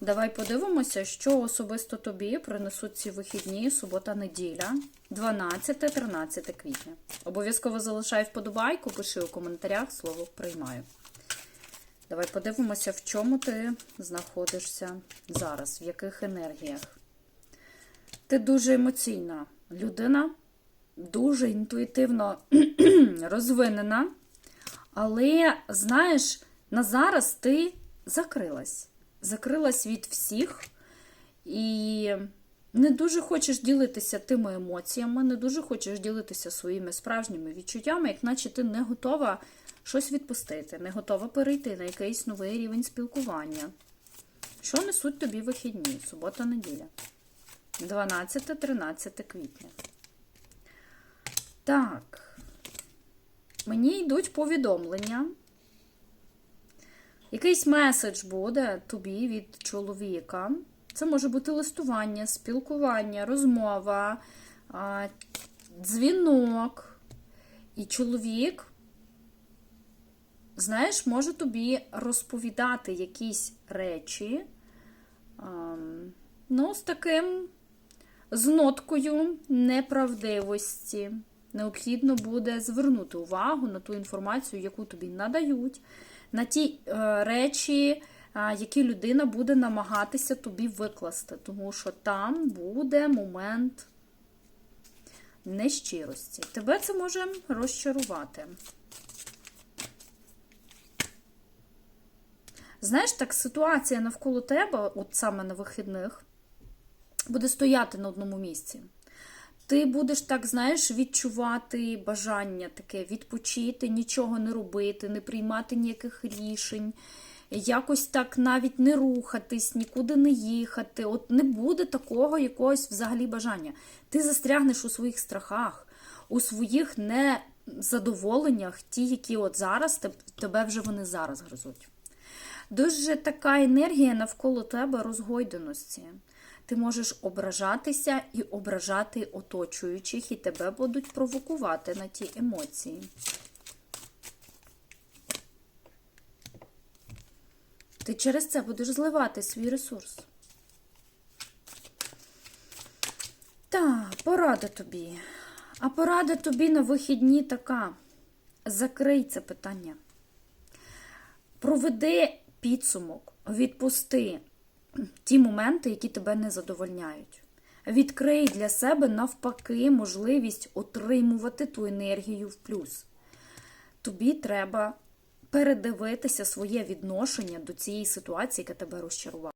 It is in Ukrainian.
Давай подивимося, що особисто тобі принесуть ці вихідні, субота-неділя, 12-13 квітня. Обов'язково залишай вподобайку, пиши у коментарях слово приймаю. Давай подивимося, в чому ти знаходишся зараз, в яких енергіях. Ти дуже емоційна людина, дуже інтуїтивно розвинена, але, знаєш, на зараз ти закрилась. Закрилась від всіх і не дуже хочеш ділитися тими емоціями, не дуже хочеш ділитися своїми справжніми відчуттями, як наче ти не готова щось відпустити, не готова перейти на якийсь новий рівень спілкування. Що несуть тобі вихідні? Субота-неділя. 12-13 квітня. Так. Мені йдуть повідомлення. Якийсь меседж буде тобі від чоловіка. Це може бути листування, спілкування, розмова, дзвінок. І чоловік, знаєш, може тобі розповідати якісь речі, ну, з таким, з ноткою неправдивості. Необхідно буде звернути увагу на ту інформацію, яку тобі надають, на ті е, речі, е, які людина буде намагатися тобі викласти, тому що там буде момент нещирості. Тебе це може розчарувати. Знаєш, так ситуація навколо тебе, от саме на вихідних, буде стояти на одному місці. Ти будеш так, знаєш, відчувати бажання таке відпочити, нічого не робити, не приймати ніяких рішень, якось так навіть не рухатись, нікуди не їхати. От не буде такого якогось взагалі бажання. Ти застрягнеш у своїх страхах, у своїх незадоволеннях, ті, які от зараз тебе вже вони зараз гризуть. Дуже така енергія навколо тебе розгойденості. Ти можеш ображатися і ображати оточуючих, і тебе будуть провокувати на ті емоції. Ти через це будеш зливати свій ресурс. Так, порада тобі. А порада тобі на вихідні така. Закрий це питання. Проведи підсумок, відпусти ті моменти, які тебе не задовольняють. Відкрий для себе навпаки можливість отримувати ту енергію в плюс. Тобі треба передивитися своє відношення до цієї ситуації, яка тебе розчарувала.